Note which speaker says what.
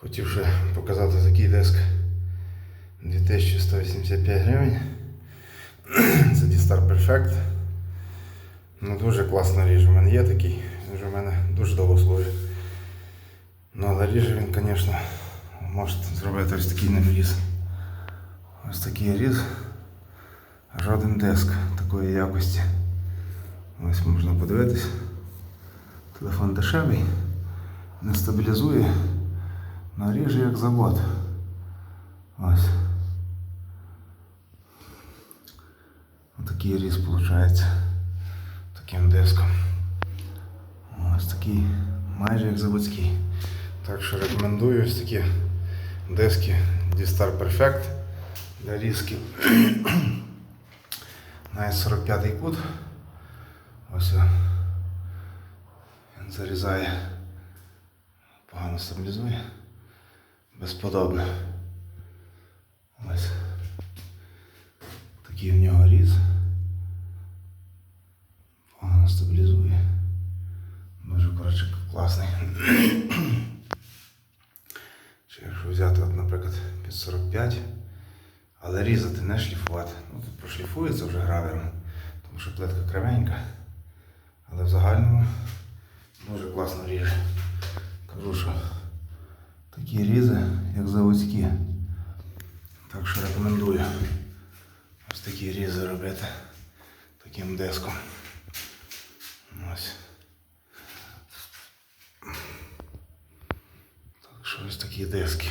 Speaker 1: Хотів ще показати такий диск 2185 гривень. Це D-Star Perfect. Ну, дуже класно ріже. У мене є такий, вже в мене дуже довго служить. Ну, але ріже він, звісно, можете зробити ось такий навріз. Ось такий різ. Жоден диск такої якості. Ось можна подивитись. Телефон дешевий, не стабілізує, наріже як завод. Ось. Отакий різ виходить таким диском. Ось такий, майже як заводський. Так що рекомендую ось такі диски D-Star Perfect для різки. На 45 кут. Ось він зарізає, погано стабілізує. Безподобно. Ось. Такий в нього різ. Погано стабілізує. Дуже коротше класний. Чи якщо взяти, от, наприклад, під 45, але різати, не шліфувати. Ну, тут прошліфується вже гравером, тому що плитка кривенька. Але в загальному дуже класно ріже. Кажу, що такі різи, як заводські. Так що рекомендую ось такі різи робити таким диском. Ось. Так що ось такі диски.